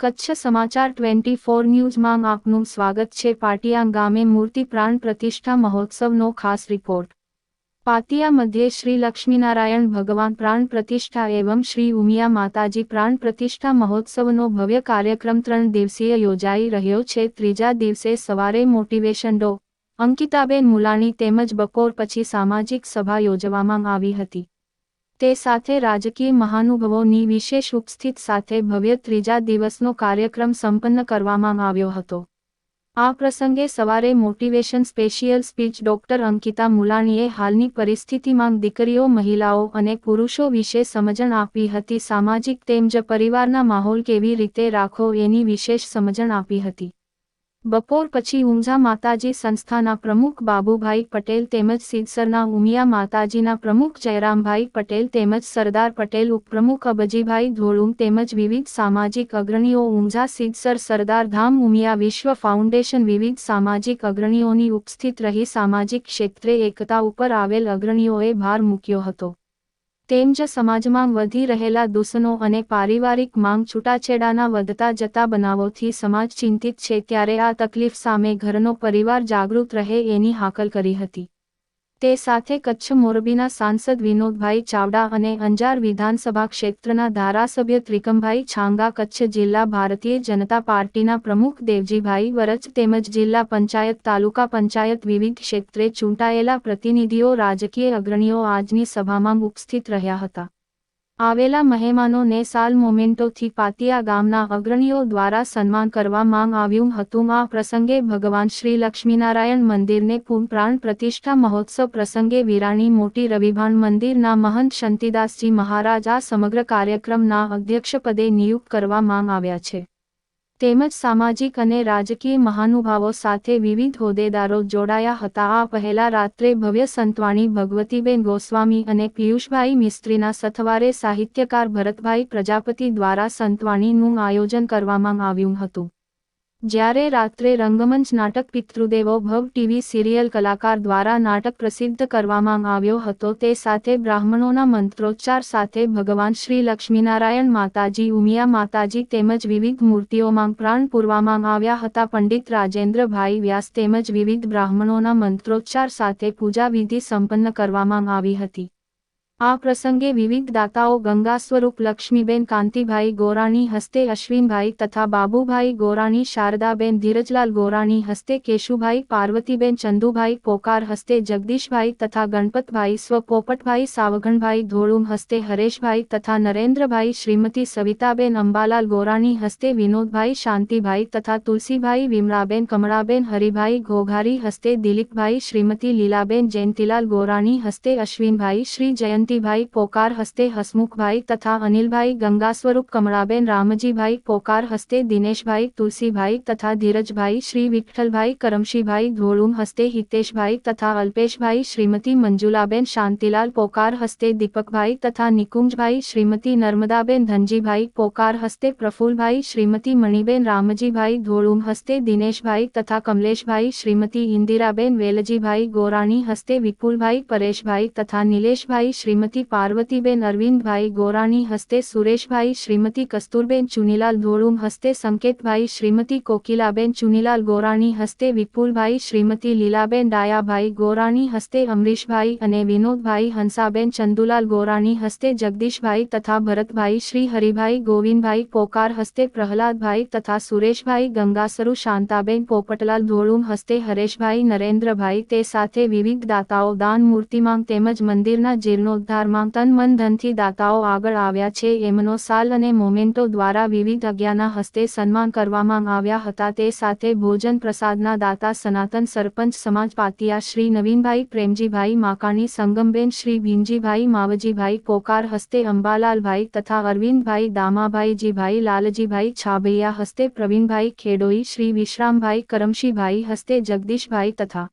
કચ્છ સમાચાર twenty four ન્યૂઝમાં આપનું સ્વાગત છે. પાટિયા ગામે મૂર્તિ પ્રાણ પ્રતિષ્ઠા મહોત્સવનો ખાસ રિપોર્ટ. પાતિયા મધ્યે શ્રી લક્ષ્મીનારાયણ ભગવાન પ્રાણ પ્રતિષ્ઠા એવં શ્રી ઉમિયા માતાજી પ્રાણ પ્રતિષ્ઠા મહોત્સવનો ભવ્ય કાર્યક્રમ ત્રણ દિવસીય યોજાઈ રહ્યો છે. ત્રીજા દિવસે સવારે મોટિવેશન ડો. અંકિતાબેન મુલાણી તેમજ બપોર પછી સામાજિક સભા યોજવામાં આવી હતી. તે સાથે રાજકીય મહાનુભાવોની વિશેષ ઉપસ્થિત સાથે ભવ્ય ત્રીજા દિવસનો કાર્યક્રમ સંપન્ન કરવામાં આવ્યો હતો. આ પ્રસંગે સવારે motivation special speech doctor Ankita મુલાણીએ હાલની પરિસ્થિતિમાં દીકરીઓ, મહિલાઓ અને પુરુષો વિશે સમજણ આપી હતી. સામાજિક તેમજ પરિવારના માહોલ કેવી રીતે રાખવો એની વિશેષ સમજણ આપી હતી. બપોર પછી ઊંઝા માતાજી સંસ્થાના પ્રમુખ બાબુભાઈ પટેલ તેમજ સિદ્સરના ઉમિયા માતાજીના પ્રમુખ જયરામભાઈ પટેલ તેમજ સરદાર પટેલ ઉપપ્રમુખ અબજીભાઈ ધોળુમ તેમજ વિવિધ સામાજિક અગ્રણીઓ ઊંઝા સિદ્સર સરદાર ધામ ઉમિયા વિશ્વ ફાઉન્ડેશન વિવિધ સામાજિક અગ્રણીઓની ઉપસ્થિત રહી સામાજિક ક્ષેત્રે એકતા ઉપર આવેલ અગ્રણીઓએ ભાર મૂક્યો હતો. તેમજ સમાજમાં વધી રહેલા દૂષણો અને પારિવારિક માંગ છૂટાછેડાના વધતા જતા બનાવોથી સમાજ ચિંતિત છે ત્યારે આ તકલીફ સામે ઘરનો પરિવાર જાગૃત રહે એની હાકલ કરી હતી. તે સાથે કચ્છ મોરબીના સાંસદ વિનોદભાઈ ચાવડા અને અંજાર વિધાનસભા ક્ષેત્રના ધારાસભ્ય ત્રિકમભાઈ છાંગા કચ્છ જિલ્લા ભારતીય જનતા પાર્ટીના પ્રમુખ દેવજીભાઈ વરચ તેમજ જિલ્લા પંચાયત તાલુકા પંચાયત વિવિધ ક્ષેત્રે ચૂંટાયેલા પ્રતિનિધિઓ રાજકીય અગ્રણીઓ આજની સભામાં ઉપસ્થિત રહ્યા હતા. આવેલા મહેમાનોને સાલ મોમેન્ટોથી પાતિયા ગામના અગ્રણીઓ દ્વારા સન્માન કરવા માંગ આવ્યું હતું. આ પ્રસંગે ભગવાન શ્રી લક્ષ્મીનારાયણ મંદિરને પ્રાણ પ્રતિષ્ઠા મહોત્સવ પ્રસંગે વિરાણી મોટી રવિભાન મંદિરના મહંત શંતિદાસજી મહારાજ આ સમગ્ર કાર્યક્રમના અધ્યક્ષપદે નિયુક્ત કરવા માંગ આવ્યા છે. તેમજ સામાજિક અને રાજકીય મહાનુભાવો સાથે વિવિધ હોદ્દેદારો જોડાયા હતા. આ પહેલા રાત્રે ભવ્ય સંતવાણી ભગવતીબેન ગોસ્વામી અને પિયુષભાઈ મિસ્ત્રીના સથવારે સાહિત્યકાર ભરતભાઈ પ્રજાપતિ દ્વારા સંતવાણીનું આયોજન કરવામાં આવ્યું હતું. જ્યારે રાત્રે રંગમંચ નાટક પિતૃદેવો ભવ ટીવી સિરિયલ કલાકાર દ્વારા નાટક પ્રસિદ્ધ કરવામાં આવ્યો હતો, તે સાથે બ્રાહ્મણોના મંત્રોચ્ચાર સાથે ભગવાન શ્રી લક્ષ્મીનારાયણ માતાજી, ઉમિયા માતાજી તેમજ વિવિધ મૂર્તિઓમાં પ્રાણ પૂરવામાં આવ્યા હતા. પંડિત રાજેન્દ્રભાઈ વ્યાસ તેમજ વિવિધ બ્રાહ્મણોના મંત્રોચ્ચાર સાથે પૂજા વિધિ સંપન્ન કરવામાં આવી હતી. આ પ્રસંગે વિવિધ દાતાઓ ગંગા સ્વરૂપ લક્ષ્મીબેન કાંતિભાઈ ગોરાણી હસ્તે અશ્વિનભાઈ તથા બાબુભાઈ ગોરાણી, શારદાબેન ધીરજલાલ ગોરાણી હસ્તે કેશુભાઈ, પાર્વતીબેન ચંદુભાઈ પોકાર હસ્તે જગદીશભાઈ તથા ગણપતભાઈ સ્વપોપટભાઈ સાવગણભાઈ ધોળુમ હસ્તે હરેશભાઈ તથા નરેન્દ્રભાઈ, શ્રીમતી સવિતાબેન અંબાલાલ ગોરાણી હસ્તે વિનોદભાઈ, શાંતિભાઈ તથા તુલસીભાઈ, વિમળાબેન કમળાબેન, હરિભાઈ ઘોઘારી હસ્તે દિલીપભાઈ, શ્રીમતી લીલાબેન જયંતિલાલ ગોરાણી હસ્તે અશ્વિનભાઈ, શ્રી જયંત જયંતિભાઈ પોકાર હસ્તે હસમુખભાઈ તથા અનિલભાઈ ગંગા સ્વરૂપ કમળાબેન રામજીભાઈ પોકાર હસ્તે દિનેશભાઈ તુલસીભાઈ તથા ધીરજભાઈ શ્રી વિઠ્ઠલભાઈ કરમશીભાઈ ધોળુમ હસ્તે હિતેશભાઈ તથા અલ્પેશભાઈ શ્રીમતી મંજુલાબેન શાંતિલાલ પોકાર હસ્તે દીપકભાઈ તથા નિકુંજભાઈ શ્રીમતી નર્મદાબેન ધનજીભાઈ પોકાર હસ્તે પ્રફુલભાઈ શ્રીમતી મણિબેન રામજીભાઈ ધોળુમ હસ્તે દિનેશભાઈ તથા કમલેશભાઈ શ્રીમતી ઇન્દિરાબેન વેલજીભાઈ ગોરાણી હસ્તે વિપુલભાઈ પરેશભાઈ તથા નિલેશભાઈ શ્રી શ્રીમતી પાર્વતીબેન અરવિંદભાઈ ગોરાણી હસ્તે સુરેશભાઈ શ્રીમતી કસ્તુરબેન ચુનીલાલ ધોળુમ હસ્તે સંકેતભાઈ શ્રીમતી કોકિલાબેન ચુનીલાલ ગોરાણી હસ્તે વિપુલભાઈ શ્રીમતી લીલાબેન ડાયાભાઈ ગોરાણી હસ્તે અમરીશભાઈ અને વિનોદભાઈ હંસાબેન ચંદુલાલ ગોરાણી હસ્તે જગદીશભાઈ તથા ભરતભાઈ શ્રી હરિભાઈ ગોવિંદભાઈ પોકાર હસ્તે પ્રહલાદભાઈ તથા સુરેશભાઈ ગંગાસરુ શાંતાબેન પોપટલાલ ધોળુમ હસ્તે હરેશભાઈ નરેન્દ્રભાઈ તે સાથે વિવિધ દાતાઓ દાન મૂર્તિમાંગ તેમજ મંદિરના જીર્ણોદ્ધાર ઉદ્ધારમાં તન મન ધનથી દાતાઓ આગળ આવ્યા છે. એમનો સાલ અને મોમેન્ટો દ્વારા વિવિધ અજ્ઞાના હસ્તે સન્માન કરવામાં આવ્યા હતા. તે સાથે ભોજન પ્રસાદના દાતા સનાતન સરપંચ સમાજ પાતિયા શ્રી નવીનભાઈ પ્રેમજીભાઈ માકાણી, સંગમબેન શ્રી ભીમજીભાઈ માવજીભાઈ પોકાર હસ્તે અંબાલાલભાઈ તથા અરવિંદભાઈ દામાભાઈજીભાઈ, લાલજીભાઈ છાભૈયા હસ્તે પ્રવીણભાઈ ખેડોઈ, શ્રી વિશ્રામભાઈ કરમશીભાઈ હસ્તે જગદીશભાઈ તથા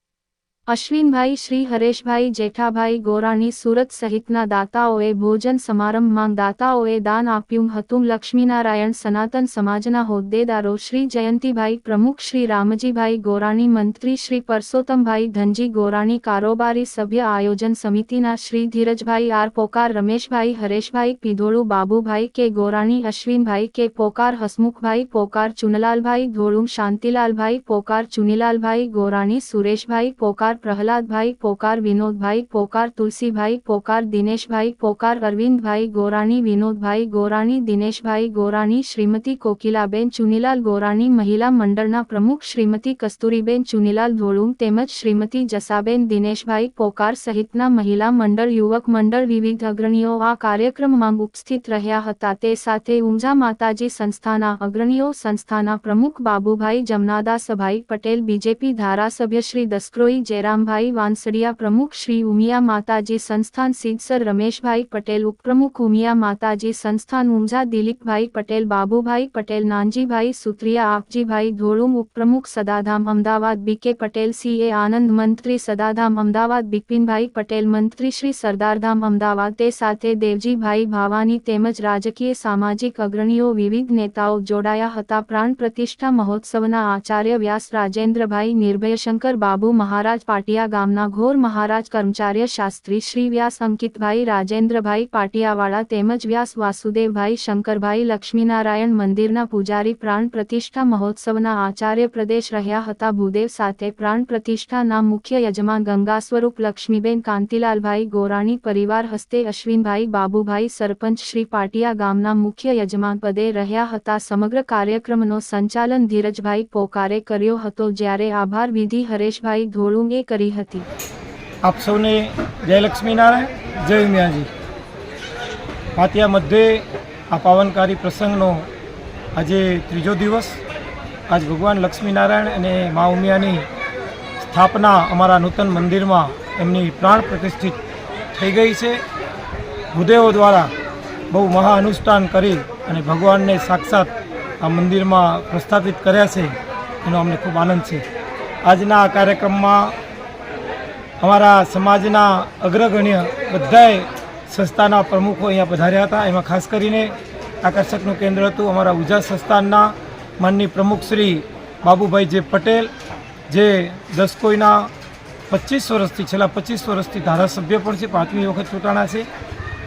અશ્વિનભાઈ, શ્રી હરેશભાઈ, જેઠાભાઈ ગોરાણી સુરત સહિતના દાતાઓએ ભોજન સમારંભમાં દાતાઓએ દાન આપ્યું હતું. લક્ષ્મીનારાયણ સનાતન સમાજના હોદ્દેદારો શ્રી જયંતિભાઈ પ્રમુખ, શ્રી રામજીભાઈ ગોરાણી, મંત્રી શ્રી પરસોત્તમભાઈ ધનજી ગોરાણી, કારોબારી સભ્ય આયોજન સમિતિના શ્રી ધીરજભાઈ આર પોકાર, રમેશભાઈ હરેશભાઈ, પીધોળુ બાબુભાઈ કે ગોરાણી, અશ્વિનભાઈ કે પોકાર, હસમુખભાઈ પોકાર, ચુનલાલભાઈ ધોળું, શાંતિલાલભાઈ પોકાર, ચુનીલાલભાઈ ગોરાણી, સુરેશભાઈ પોકાર પ્રહલાદભાઈ પોકાર, વિનોદભાઈ પોકાર, તુલસીભાઈ પોકાર, દિનેશભાઈ પોકાર, અરવિંદભાઈ ગોરાણી, વિનોદભાઈ ગોરાણી, દિનેશભાઈ ગોરાણી, શ્રીમતી કોકિલાબેન ચુનીલાલ ગોરાણી, મહિલા મંડળના પ્રમુખ શ્રીમતી કસ્તુરીબેન ચુનીલાલ ધોળુમ તેમજ શ્રીમતી જસાબેન, દિનેશભાઈ પોકાર સહિતના મહિલા મંડળ, યુવક મંડળ વિવિધ અગ્રણીઓ આ કાર્યક્રમમાં ઉપસ્થિત રહ્યા હતા. તે સાથે ઊંઝા માતાજી સંસ્થાના અગ્રણીઓ, સંસ્થાના પ્રમુખ બાબુભાઈ જમનાદાસભાઈ પટેલ, બીજેપી ધારાસભ્ય શ્રી દસ્ક્રોઈ જયરામભાઈ વાંસડિયા પ્રમુખ શ્રી ઉમિયા માતાજી સંસ્થાન સિદ્સર રમેશભાઈ પટેલ ઉપપ્રમુખ ઉમિયા માતાજી સંસ્થાન ઊંઝા દિલીપભાઈ પટેલ, બાબુભાઈ પટેલ, નાનજીભાઈ સુત્રિયા, આપજીભાઈ ધોળુમ ઉપપ્રમુખ સદાધામ, અમદાવાદ બીકે પટેલ, સીએ આનંદ મંત્રી સદાધામ, અમદાવાદ બિપિનભાઈ પટેલ, મંત્રી શ્રી સરદારધામ, અમદાવાદ, તે સાથે દેવજીભાઈ ભાવાની તેમજ રાજકીય સામાજિક અગ્રણીઓ વિવિધ નેતાઓ જોડાયા હતા. પ્રાણ પ્રતિષ્ઠા મહોત્સવના આચાર્ય વ્યાસ રાજેન્દ્રભાઈ નિર્ભયશંકર બાબુ મહારાજ પાટિયા ગામના ઘોર મહારાજ કર્મચાર્ય શાસ્ત્રી શ્રી વ્યાસ અંકિતભાઈ, રાજેન્દ્રભાઈ પાટિયાવાળા તેમજ વ્યાસ વાસુદેવભાઈ શંકરભાઈ લક્ષ્મીનારાયણ મંદિરના પૂજારી પ્રાણ પ્રતિષ્ઠા મહોત્સવના આચાર્ય પ્રદેશ રહ્યા હતા. ભૂદેવ સાથે પ્રાણ પ્રતિષ્ઠાના મુખ્ય યજમાન ગંગા સ્વરૂપ લક્ષ્મીબેન કાંતિલાલભાઈ ગોરાણી પરિવાર હસ્તે અશ્વિનભાઈ બાબુભાઈ સરપંચ શ્રી પાટિયા ગામના મુખ્ય યજમાન પદે રહ્યા હતા. સમગ્ર કાર્યક્રમનો સંચાલન ધીરજભાઈ પોકારે કર્યો હતો. જ્યારે આભાર વિધિ હરેશભાઈ ધોળુંગે કરી હતી. આપ સૌને જય લક્ષ્મીનારાયણ જય ઉમિયાજી પાતિયા મધ્યે આ પાવનકારી પ્રસંગનો આજે ત્રીજો દિવસ. આજ ભગવાન લક્ષ્મીનારાયણ અને મા ઉમિયાની સ્થાપના અમારા નૂતન મંદિરમાં એમની પ્રાણ પ્રતિષ્ઠિત થઈ ગઈ છે. ભૂદેવો દ્વારા બહુ મહા અનુષ્ઠાન કરી અને ભગવાનને સાક્ષાત આ મંદિરમાં પ્રસ્થાપિત કર્યા છે. એનો અમને ખૂબ આનંદ છે. આજના આ કાર્યક્રમમાં અમારા સમાજના અગ્રગણ્ય બધાય સંસ્થાના પ્રમુખો અહીંયા પધાર્યા હતા. એમાં ખાસ કરીને આકર્ષકનું કેન્દ્ર હતું અમારા ઉજા સંસ્થાનના માનની પ્રમુખ શ્રી બાબુભાઈ જે પટેલ, જે દસકોઈના પચીસ વર્ષથી, છેલ્લા પચીસ વર્ષથી ધારાસભ્ય પણ છે, પાંચમી વખત ચૂંટાણા છે.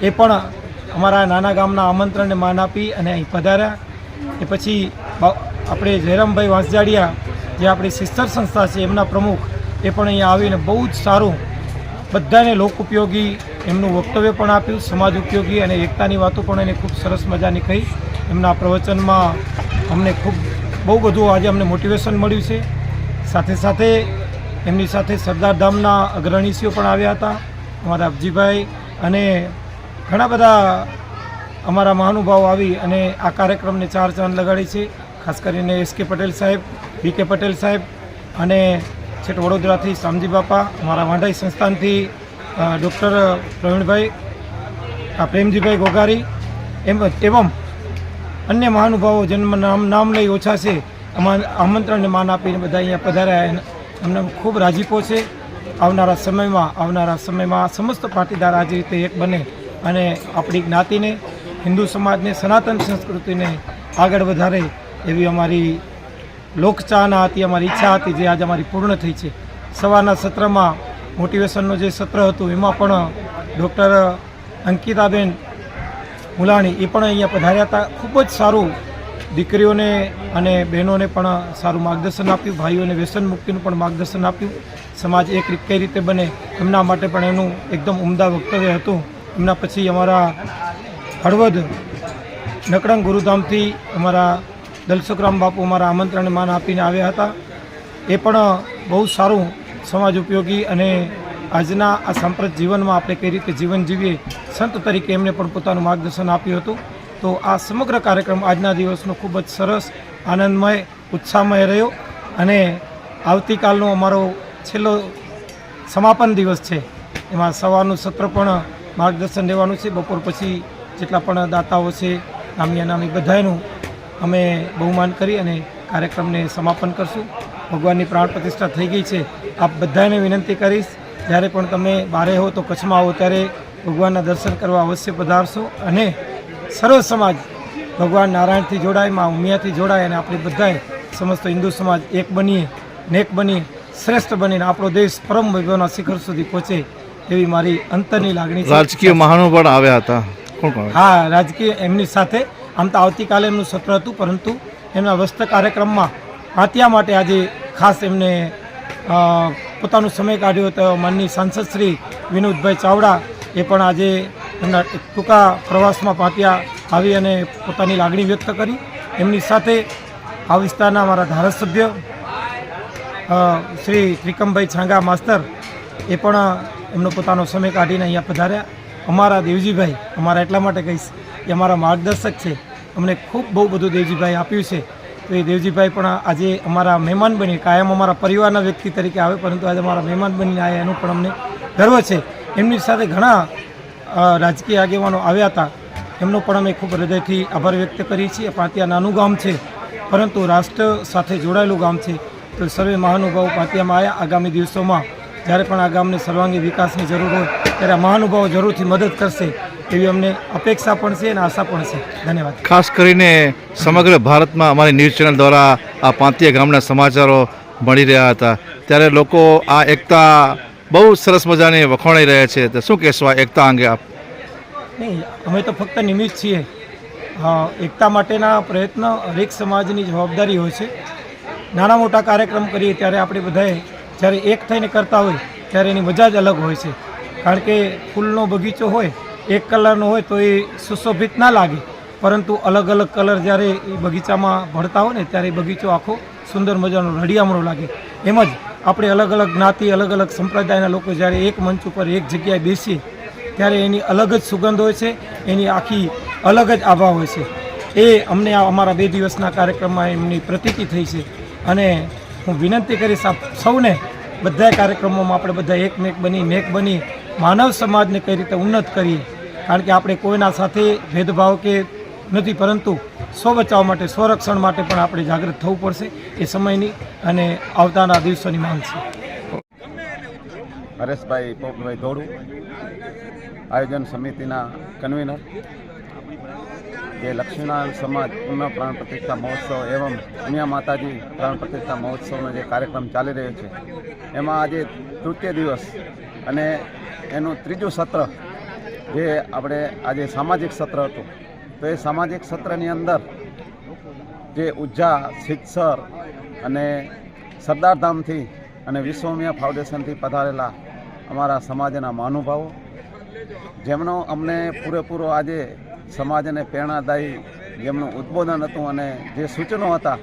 એ પણ અમારા નાના ગામના આમંત્રણને માન આપી અને અહીં પધાર્યા. એ પછી આપણે જયરામભાઈ વાંસજાડિયા જે આપણી સિસ્ટર સંસ્થા છે, એમના પ્રમુખ એ પણ અહીંયા આવીને બહુ જ સારું બધાને લોક ઉપયોગી એમનું વક્તવ્ય પણ આપ્યું, સમાજ ઉપયોગી અને એકતાની વાતો પણ એને ખૂબ સરસ મજાની કહી. એમના પ્રવચનમાં અમને ખૂબ, બહુ બધું આજે અમને મોટિવેશન મળ્યું છે. સાથે સાથે એમની સાથે સરદાર ધામના અગ્રણીશીઓ પણ આવ્યા હતા, અમારા અબજીભાઈ અને ઘણા બધા અમારા મહાનુભાવો આવી અને આ કાર્યક્રમને ચાર ચાંદ લગાડી છે. ખાસ કરીને એસ કે પટેલ સાહેબ, વી કે પટેલ સાહેબ અને છેટ વડોદરાથી શામજી બાપા, મારા વાંઢાઈ સંસ્થાનથી ડૉક્ટર પ્રવીણભાઈ પ્રેમજીભાઈ ગોગારી, એમ, એવમ અન્ય મહાનુભાવો જન્મ નામ નામ લઈ ઓછા છે. આમંત્રણને માન આપીને બધા અહીંયા પધાર્યા અમને ખૂબ રાજીપો છે. આવનારા સમયમાં આવનારા સમયમાં સમસ્ત પાટીદાર આ રીતે એક બને અને આપણી જ્ઞાતિને, હિન્દુ સમાજને, સનાતન સંસ્કૃતિને આગળ વધારે એવી અમારી લોકચાહના હતી, અમારી ઈચ્છા હતી, જે આજે અમારી પૂર્ણ થઈ છે. સવારના સત્રમાં મોટિવેશનનું જે સત્ર હતું, એમાં પણ ડૉક્ટર અંકિતાબેન મુલાણી એ પણ અહીંયા પધાર્યા હતા. ખૂબ જ સારું દીકરીઓને અને બહેનોને પણ સારું માર્ગદર્શન આપ્યું, ભાઈઓને વ્યસન મુક્તિનું પણ માર્ગદર્શન આપ્યું. સમાજ એક કઈ રીતે બને એમના માટે પણ એનું એકદમ ઉમદા વક્તવ્ય હતું. એમના પછી અમારા હળવદ નકડંગ ગુરુધામથી અમારા દલસુખરામ બાપુ અમારા આમંત્રણને માન આપીને આવ્યા હતા. એ પણ બહુ સારું સમાજ ઉપયોગી અને આજના આ સાંપ્રત જીવનમાં આપણે કઈ રીતે જીવન જીવીએ, સંત તરીકે એમને પણ પોતાનું માર્ગદર્શન આપ્યું હતું. તો આ સમગ્ર કાર્યક્રમ આજના દિવસનો ખૂબ જ સરસ, આનંદમય, ઉત્સાહમય રહ્યો અને આવતીકાલનો અમારો છેલ્લો સમાપન દિવસ છે. એમાં સવારનું સત્ર પણ માર્ગદર્શન લેવાનું છે. બપોર પછી જેટલા પણ દાતાઓ છે નામી અનામી બધાનું અમે બહુમાન કરી અને કાર્યક્રમને સમાપન કરશું. ભગવાનની પ્રાણ પ્રતિષ્ઠા થઈ ગઈ છે. આપ બધાને વિનંતી કરીશ જ્યારે પણ તમે બારે હો તો કચ્છમાં આવો ત્યારે ભગવાનના દર્શન કરવા અવશ્ય પધારશો અને સર્વ સમાજ ભગવાન નારાયણથી જોડાય મા ઉમિયાથી જોડાય અને આપણે બધાએ સમસ્ત હિન્દુ સમાજ એક બનીએ નેક બનીએ શ્રેષ્ઠ બનીને આપણો દેશ પરમ વૈભવના શિખર સુધી પહોંચે એવી મારી અંતરની લાગણી રાજકીય મહાનો પણ આવ્યા હતા. હા રાજકીય એમની સાથે આમ તો આવતીકાલે એમનું સત્ર હતું, પરંતુ એમના વસ્ત્ર કાર્યક્રમમાં પાતિયા માટે આજે ખાસ એમને પોતાનો સમય કાઢ્યો હતો. માનની સાંસદ શ્રી વિનોદભાઈ ચાવડા એ પણ આજે એમના ટૂંકા પ્રવાસમાં પાટિયા આવી અને પોતાની લાગણી વ્યક્ત કરી. એમની સાથે આ વિસ્તારના અમારા ધારાસભ્ય શ્રી ત્રિકમભાઈ છાંગા માસ્તર એ પણ એમનો પોતાનો સમય કાઢીને અહીંયા પધાર્યા. અમારા દેવજીભાઈ, અમારા એટલા માટે કહીશ કે અમારા માર્ગદર્શક છે. અમને ખૂબ બહુ બધું દેવજીભાઈ આપ્યું છે. તો એ દેવજીભાઈ પણ આજે અમારા મહેમાન બની, કાયમ અમારા પરિવારના વ્યક્તિ તરીકે આવે, પરંતુ આજે અમારા મહેમાન બનીને આવ્યા એનું પણ અમને ગર્વ છે. એમની સાથે ઘણા રાજકીય આગેવાનો આવ્યા હતા. એમનો પણ અમે ખૂબ હૃદયથી આભાર વ્યક્ત કરીએ છીએ. પાટિયા નાનું ગામ છે, પરંતુ રાષ્ટ્ર સાથે જોડાયેલું ગામ છે. તો સર્વે મહાનુભાવો પાટિયામાં આવ્યા આગામી દિવસોમાં જ્યારે પણ આ ગામને સર્વાંગી વિકાસની જરૂર હોય, ત્યારે આ મહાનુભાવો જરૂરથી મદદ કરશે. એવી અમને અપેક્ષા પણ છે અને આશા પણ છે. ધન્યવાદ. ખાસ કરીને સમગ્ર ભારતમાં અમારી ન્યૂઝ ચેનલ દ્વારા આ પાંતિયા ગામના સમાચારો મળી રહ્યા હતા. ત્યારે લોકો આ એકતા બહુ સરસ મજાની વખોણાઈ રહ્યા છે. તો શું કહેશો આ એકતા અંગે આપ? નહીં અમે તો ફક્ત નિમિત્ત છીએ. એકતા માટેના પ્રયત્ન હરેક સમાજની જવાબદારી હોય છે. નાના મોટા કાર્યક્રમ કરીએ ત્યારે આપણે બધાએ જ્યારે એક થઈને કરતા હોય ત્યારે એની મજા જ અલગ હોય છે. કારણ કે ફૂલનો બગીચો હોય એક કલરનો હોય તો એ સુશોભિત ના લાગે. પરંતુ અલગ અલગ કલર જ્યારે એ બગીચામાં ભળતા હોય ને ત્યારે બગીચો આખો સુંદર મજાનો રડિયામણો લાગે. એમ જ આપણે અલગ અલગ જ્ઞાતિ, અલગ અલગ સંપ્રદાયના લોકો જ્યારે એક મંચ ઉપર એક જગ્યાએ બેસીએ, ત્યારે એની અલગ જ સુગંધ હોય છે, એની આખી અલગ જ આભા હોય છે. એ અમને આ અમારા બે દિવસના કાર્યક્રમમાં એમની પ્રતીતિ થઈ છે. અને હું વિનંતી કરીશ આપ સૌને બધા કાર્યક્રમોમાં આપણે બધા એકમેક બની, નેક બની, માનવ સમાજને કઈ રીતે ઉન્નત કરીએ કારણ કે આપણે કોઈના સાથે ભેદભાવ કે નથી, પરંતુ સ્વ બચાવ માટે, સ્વરક્ષણ માટે પણ આપણે જાગૃત થવું પડશે એ સમયની અને આવતાના દિવસોની માંગ છે. હરેશભાઈ પોપભાઈ ધોળુ, આયોજન સમિતિના કન્વીનર, જે લક્ષ્મીનારાયણ સમાજ પુનઃ પ્રાણ પ્રતિષ્ઠા મહોત્સવ એવમ ઉમિયા માતાજી પ્રાણ પ્રતિષ્ઠા મહોત્સવનો જે કાર્યક્રમ ચાલી રહ્યો છે, એમાં આજે તૃતીય દિવસ અને એનું ત્રીજું સત્ર જે આપણે આજે સામાજિક સત્ર હતું. તો એ સામાજિક સત્રની અંદર જે ઉજ્જા સિદ્ધસર અને સરદારધામથી અને વિશ્વમિયા ફાઉન્ડેશનથી પધારેલા અમારા સમાજના મહાનુભાવો, જેમનો અમને પૂરેપૂરો આજે સમાજને પ્રેરણાદાયી જેમનું ઉદ્બોધન હતું અને જે સૂચનો હતા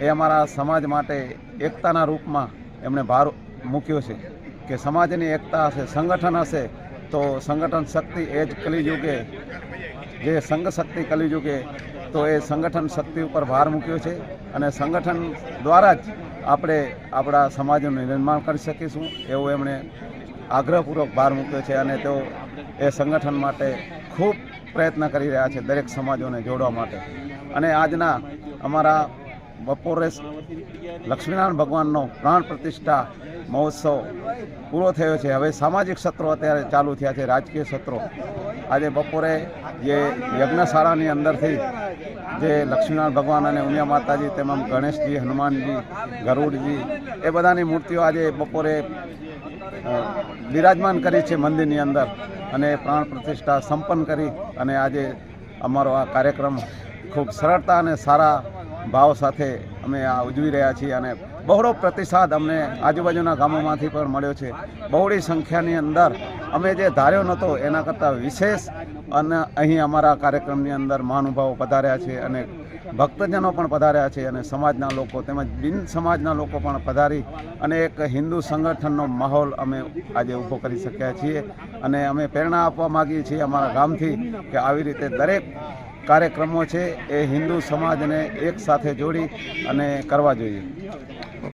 એ અમારા સમાજ માટે એકતાના રૂપમાં એમણે ભાર મૂક્યો છે કે સમાજની એકતા હશે, સંગઠન હશે તો સંગઠન શક્તિ એ જ કલિયુગે, જે સંઘ શક્તિ કલિયુગે, તો એ સંગઠન શક્તિ ઉપર ભાર મૂક્યો છે અને સંગઠન દ્વારા જ આપણે આપણા સમાજનું નિર્માણ કરી શકીશું એવું એમણે આગ્રહપૂર્વક ભાર મૂક્યો છે અને તેઓ એ સંગઠન માટે ખૂબ પ્રયત્ન કરી રહ્યા છે દરેક સમાજોને જોડવા માટે. અને આજના અમારા બપોરે લક્ષ્મીનારાયણ ભગવાનનો પ્રાણ પ્રતિષ્ઠા મહોત્સવ પૂરો થયો છે. હવે સામાજિક સત્રો અત્યારે ચાલુ થયા છે, રાજકીય સત્રો. આજે બપોરે જે યજ્ઞશાળાની અંદરથી જે લક્ષ્મીનારાયણ ભગવાન અને ઉમિયા માતાજી તેમજ ગણેશજી, હનુમાનજી, ગરુડજી એ બધાની મૂર્તિઓ આજે બપોરે બિરાજમાન કરી છે મંદિરની અંદર અને પ્રાણ પ્રતિષ્ઠા સંપન્ન કરી અને આજે અમારો આ કાર્યક્રમ ખૂબ સરળતા અને સારા ભાવ સાથે અમે આ ઉજવી રહ્યા છીએ અને બહોળો પ્રતિસાદ અમને આજુબાજુના ગામોમાંથી પણ મળ્યો છે. બહોળી સંખ્યાની અંદર અમે જે ધાર્યો નહોતો, એના કરતાં વિશેષ અને અહીં અમારા કાર્યક્રમની અંદર મહાનુભાવો પધાર્યા છે અને ભક્તજનો પણ પધાર્યા છે અને સમાજના લોકો તેમજ બિન સમાજના લોકો પણ પધારી અને એક હિન્દુ સંગઠનનો માહોલ અમે આજે ઊભો કરી શક્યા છીએ. અને અમે પ્રેરણા આપવા માગીએ છીએ અમારા ગામથી કે આવી રીતે દરેક કાર્યક્રમો છે એ હિન્દુ સમાજને એક સાથે જોડી અને કરવા જોઈએ.